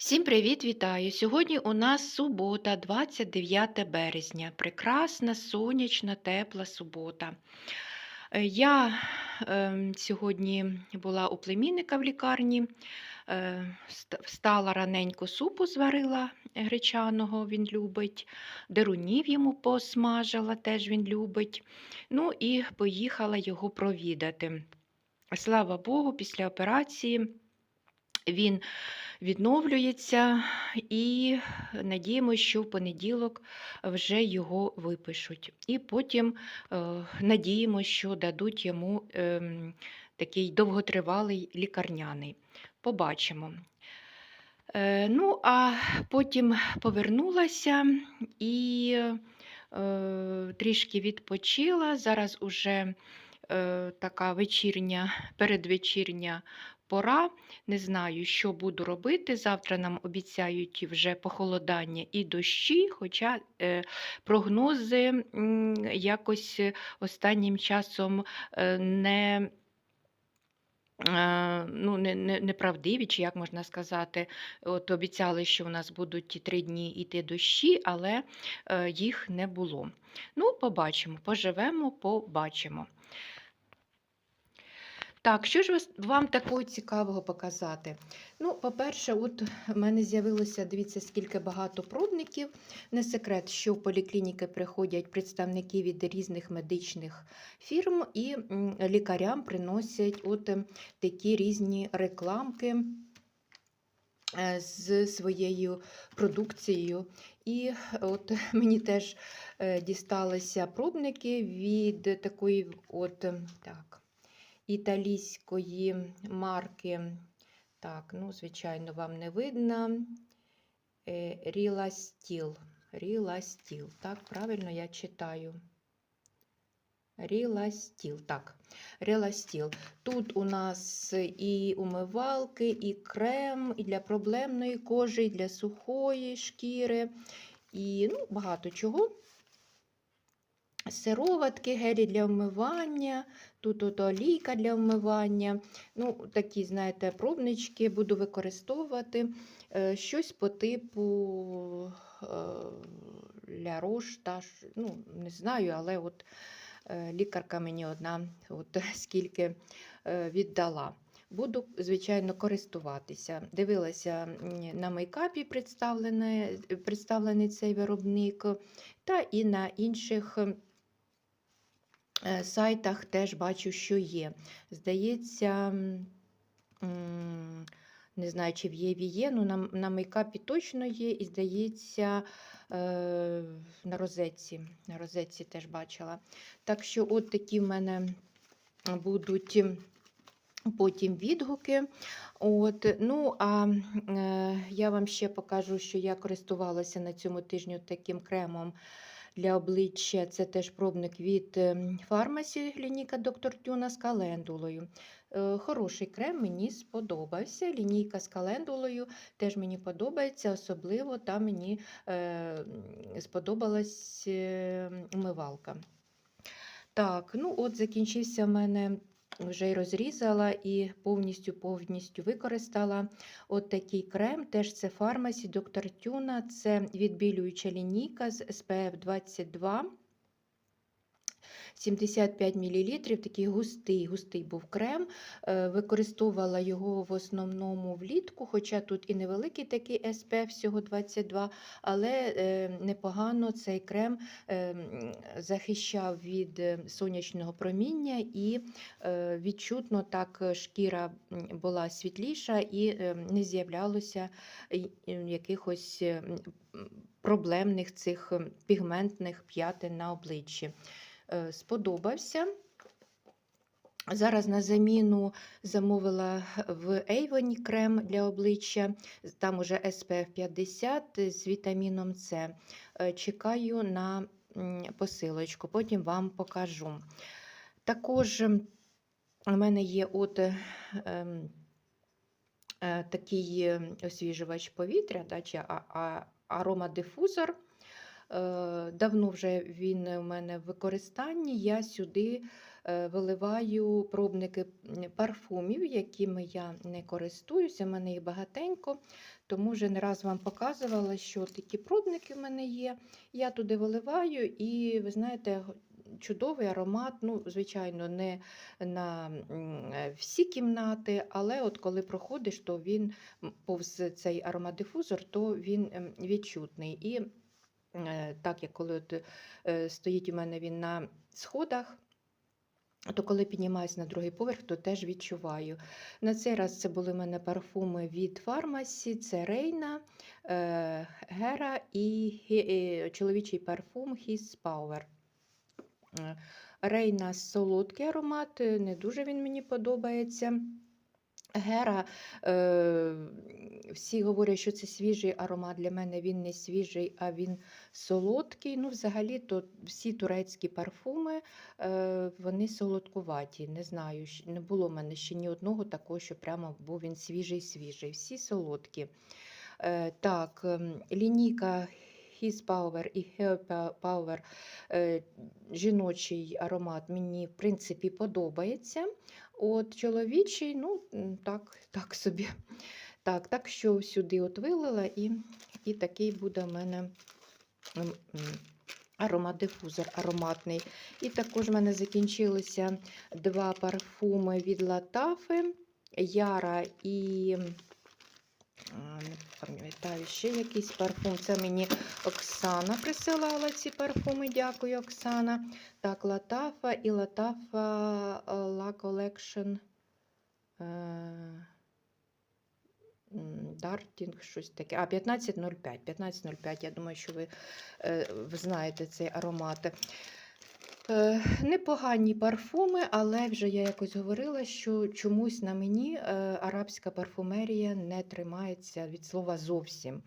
Всім привіт, вітаю! Сьогодні у нас субота, 29 березня. Прекрасна, сонячна, тепла субота. Е, Я ем, сьогодні була у племінника в лікарні, е, встала раненько супу зварила гречаного, він любить, дерунів йому посмажила, теж він любить. Ну і поїхала його провідати. Слава Богу, після операції він відновлюється, і надіємося, що в понеділок вже його випишуть. І потім е, надіємося, що дадуть йому ем, такий довготривалий лікарняний. Побачимо. Е, ну, а потім повернулася і е, трішки відпочила. Зараз уже така вечірня, передвечірня пора. Не знаю, що буду робити. Завтра нам обіцяють вже похолодання і дощі, хоча е, прогнози якось останнім часом е, не. е, Ну, не, не, неправдиві, чи як можна сказати, от обіцяли, що у нас будуть ті три дні йти дощі, але їх не було. Ну, побачимо, поживемо, побачимо. Так, що ж вам такого цікавого показати? Ну, по-перше, от в мене з'явилося, дивіться, скільки багато пробників. Не секрет, що в поліклініки приходять представники від різних медичних фірм і лікарям приносять от ем, такі різні рекламки е, з своєю продукцією. І от мені теж е, дісталися пробники від такої от ем, так італійської марки. Так, ну, звичайно, вам не видно. Ріла Стіл. Ріла Стіл. Так, правильно я читаю. Ріла Стіл. Так, Ріла Стіл. Тут у нас і умивалки, і крем, і для проблемної кожи, і для сухої шкіри, і ну, багато чого сироватки, гелі для вмивання, тут от олійка для вмивання. Ну, Такі, знаєте, пробнички буду використовувати. Е, Щось по типу е, Ля Рош, ну, не знаю, але от е, лікарка мені одна от скільки віддала. Буду, звичайно, користуватися. Дивилася на мейкапі представлений, цей виробник, та і на інших сайтах теж бачу, що є. Здається, не знаю, чи в Єві є, ну на, на мейкапі точно є, і здається, е, на розетці. На розетці теж бачила. Так що, от такі в мене будуть потім відгуки. От, ну, а е, я вам ще покажу, що я користувалася на цьому тижню таким кремом для обличчя. Це теж пробник від фармасі лінійка Доктор Тюна з календулою. Е, Хороший крем, мені сподобався. Лінійка з календулою теж мені подобається, особливо там мені е, сподобалась е, умивалка. Так, ну от закінчився в мене вже й розрізала і повністю повністю використала от такий крем. Теж це фармасі доктор Тюна, це відбілююча лінійка з SPF 22. 75 мл, такий густий густий був крем. Е, Використовувала його в основному влітку, хоча тут і невеликий такий SPF, всього 22, але е, непогано цей крем е, захищав від сонячного проміння і відчутно так шкіра була світліша і не з'являлося якихось проблемних цих пігментних п'ятин на обличчі. Е, Сподобався. Зараз на заміну замовила в Avon крем для обличчя, там уже SPF 50 з вітаміном С. Е, Чекаю на посилочку, потім вам покажу. Також у мене є от е, е, такий освіжувач повітря, да, чи аромадифузор. Е, Давно вже він у мене в використанні. Я сюди е, виливаю пробники парфумів, якими я не користуюся. У мене їх багатенько, тому вже не раз вам показувала, що такі пробники в мене є. Я туди виливаю, і ви знаєте, чудовий аромат. Ну, звичайно, не на е, всі кімнати, але от коли проходиш, то він повз цей аромадифузор, то він ем, відчутний. І так як коли от, е, стоїть у мене він на сходах. То коли піднімаюсь на другий поверх, то теж відчуваю. На цей раз це були в мене парфуми від фармасі, це Рейна, е, Гера і е, чоловічий парфум His Power. Е, Рейна солодкий аромат, е, не дуже він мені подобається. Гера, е, всі говорять, що це свіжий аромат. Для мене він не свіжий, а він солодкий. Ну, взагалі, то всі турецькі парфуми е, вони солодкуваті. Не знаю, не було в мене ще ні одного такого, що прямо був він свіжий-свіжий. Всі солодкі. Е, так, ем, лінійка His Power і Her Power е, жіночий аромат мені, в принципі, подобається. От чоловічий, ну, так, так собі. Так, так що сюди от вилила, і, і такий буде в мене м, аромадифузор ароматний. І також в мене закінчилися два парфуми від Латафи, Яра і. Не пам'ятаю, ще якийсь парфум. Це мені Оксана присилала ці парфуми. Дякую, Оксана. Так, Латафа і Латафа е, La Collection. е, Дартінг, щось таке. А, 1505. 1505. Я думаю, що ви, е, ви знаєте цей аромат. Е, Непогані парфуми, але вже я якось говорила, що чомусь на мені е, арабська парфумерія не тримається від слова зовсім.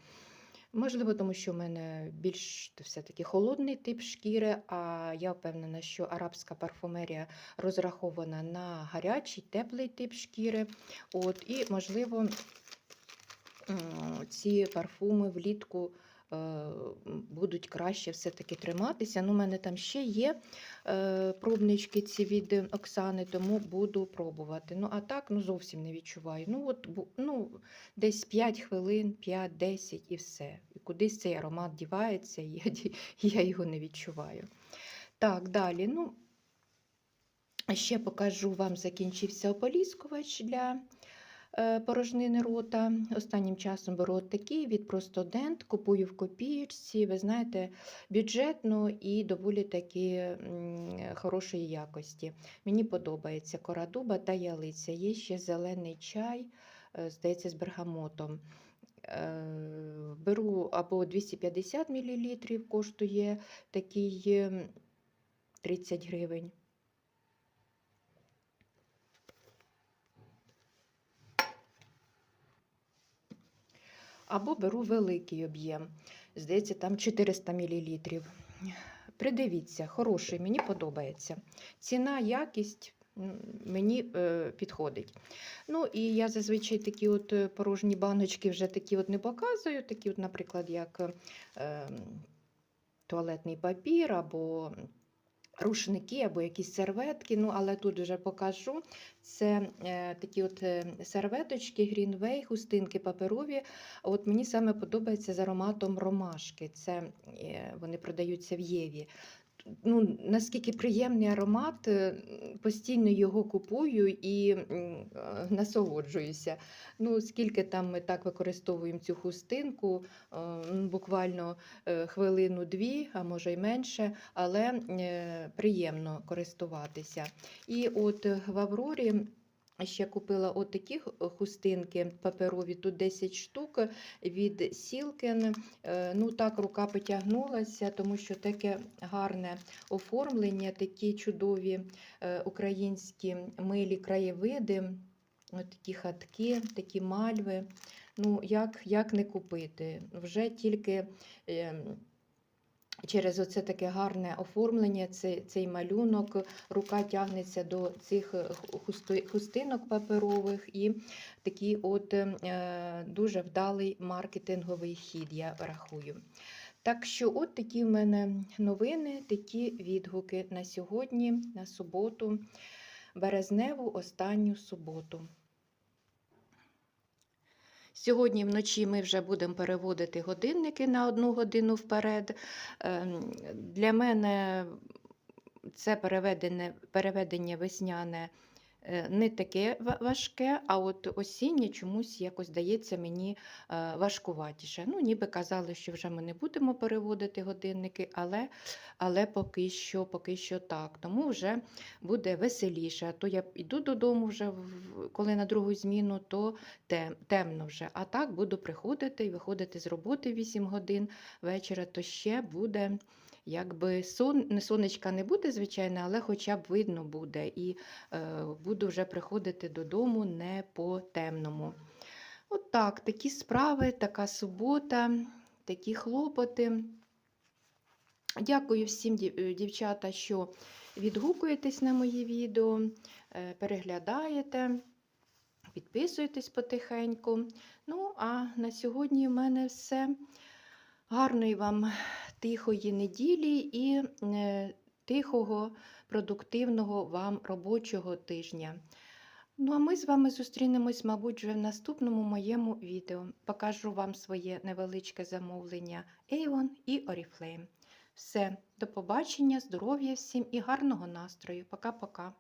Можливо, тому що в мене більш все-таки холодний тип шкіри, а я впевнена, що арабська парфумерія розрахована на гарячий, теплий тип шкіри. От, і, можливо, ці парфуми влітку будуть краще все-таки триматися. Ну, у мене там ще є е, пробнички ці від Оксани, тому буду пробувати. Ну, а так ну, зовсім не відчуваю. Ну, от, ну, десь 5 хвилин, 5-10 і все. І кудись цей аромат дівається, і я, я його не відчуваю. Так, далі. Ну, ще покажу вам, закінчився ополіскувач для е, порожнини рота. Останнім часом беру от такий від Простодент, купую в копієчці, ви знаєте, бюджетно і доволі таки м, хорошої якості. Мені подобається кора дуба та ялиця. Є ще зелений чай, е, здається, з бергамотом. Е, Беру або 250 мл коштує такий ем, 30 гривень. Або беру великий об'єм. Здається, там 400 мл. Придивіться, хороший, мені подобається. Ціна, якість мені е, підходить. Ну і я зазвичай такі от е, порожні баночки вже такі от не показую, такі, от, наприклад, як е, туалетний папір або рушники, або якісь серветки. Ну, але тут вже покажу. Це е, такі от е, серветочки, грінвей, хустинки паперові. От мені саме подобається з ароматом ромашки. Це е, вони продаються в Єві. Ну, наскільки приємний аромат, е, постійно його купую і е, насолоджуюся. Ну, скільки там ми так використовуємо цю хустинку, е, буквально е, хвилину-дві, а може й менше, але приємно користуватися. І от в Аврорі ще купила от такі хустинки паперові, тут 10 штук від Сілкен. Е, Ну так, рука потягнулася, тому що таке гарне оформлення, такі чудові е, українські милі краєвиди, от такі хатки, такі мальви. Ну, як, як не купити? Вже тільки. Через оце таке гарне оформлення, цей, цей малюнок, рука тягнеться до цих е, ху- хусти- хустинок паперових і такий от е, дуже вдалий маркетинговий хід, я рахую. Так що, от такі в мене новини, такі відгуки на сьогодні, на суботу, березневу останню суботу. Сьогодні вночі ми вже будемо переводити годинники на одну годину вперед. Ем, Для мене це переведення, весняне не таке важке, а от осіннє чомусь якось дається мені е, важкуватіше. Ну, ніби казали, що вже ми не будемо переводити годинники, але, але поки що, поки що так. Тому вже буде веселіше. А то я йду додому вже, коли на другу зміну, то тем- темно вже. А так буду приходити і виходити з роботи 8 годин вечора, то ще буде. Якби сон, сонечка не буде, звичайно, але хоча б видно буде. І е, буду вже приходити додому не по темному. От так, такі справи, така субота, такі хлопоти. Дякую всім е, дівчата, що відгукуєтесь на мої відео, е, переглядаєте, підписуєтесь потихеньку. Ну, а на сьогодні в мене все. Гарної вам тихої неділі і е, тихого, продуктивного вам робочого тижня. Ну, а ми з вами зустрінемось, мабуть, вже в наступному моєму відео. Покажу вам своє невеличке замовлення Avon і Oriflame. Все, до побачення, здоров'я всім і гарного настрою. Пока-пока.